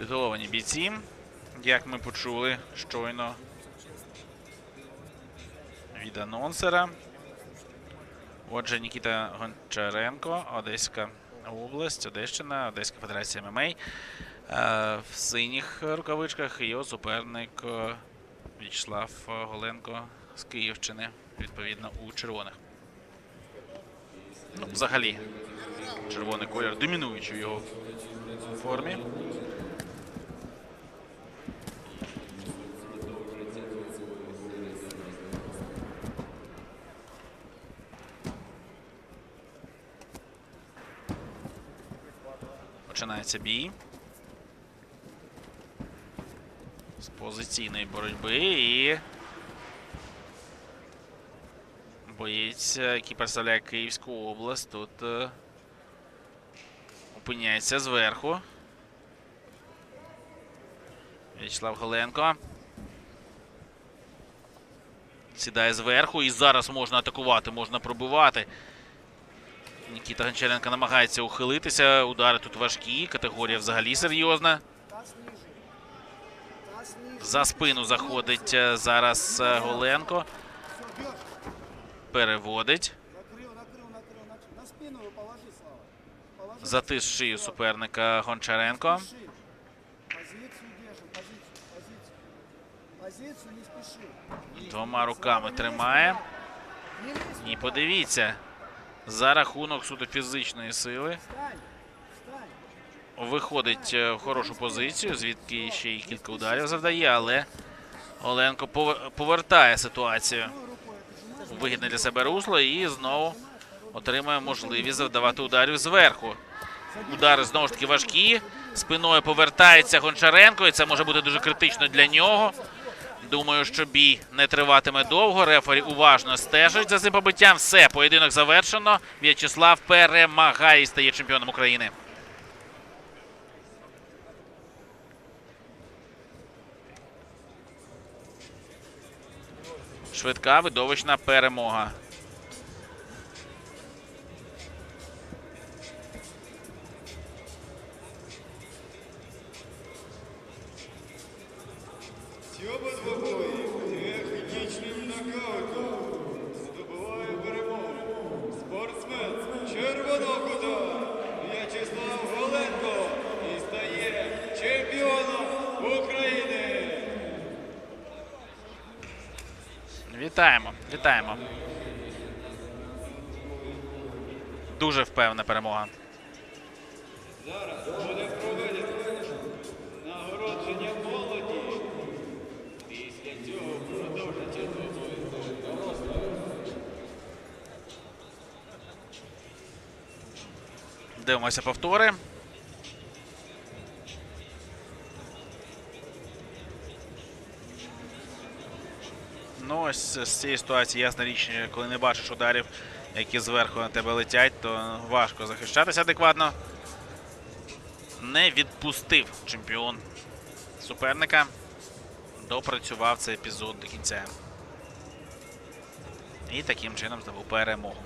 Титуловані бійці, як ми почули щойно від анонсера. Отже, Нікіта Гончаренко, Одеська область, Одещина, Одеська Федерація ММА. Е, В синіх рукавичках його суперник е, В'ячеслав Голенко з Київщини, відповідно, у червоних. Ну, взагалі, червоний колір домінуючий в його формі. Починається бій. З позиційної боротьби і. Боєць, який представляє Київську область, тут е, опиняється зверху. В'ячеслав Голенко. Сідає зверху і зараз можна атакувати, можна пробивати. Нікіта Гончаренко намагається ухилитися. Удари тут важкі, категорія взагалі серйозна. Таз ниже. Таз ниже. За спину заходить е, зараз е, Голенко. Все, бьешь. Переводить. Накрыл, накрыл, накрыл, накрыл. На спину его положи, Слава. Положи. Затис шию суперника Гончаренко. Спеши. Позицию держим, позицию, позицию. Позицию не спеши. Двома руками тримає. Не лезь І туда. подивіться, за рахунок суто фізичної сили виходить е, в хорошу позицію, звідки ще й кілька ударів завдає, але Оленко повертає ситуацію у вигідне для себе русло і знову отримує можливість завдавати ударів зверху. Удари знову ж таки важкі. Спиною повертається Гончаренко, і це може бути дуже критично для нього. Думаю, що бій не триватиме довго. Рефері уважно стежить за цим побиттям. Все, поєдинок завершено. В'ячеслав перемагає і стає чемпіоном України. Швидка видовищна перемога. Обидва бої технічним нокаутом здобуває перемогу. Спортсмен червоного кута В'ячеслав Голенко і стає чемпіоном України. Вітаємо, вітаємо. Дуже впевнена перемога. Зараз буде Дивимося повтори. Ну, ось з цієї ситуації ясна річ, коли не бачиш ударів, які зверху на тебе летять, то важко захищатися адекватно. Не відпустив чемпіон суперника. Допрацював цей епізод до кінця. І таким чином здобув перемогу.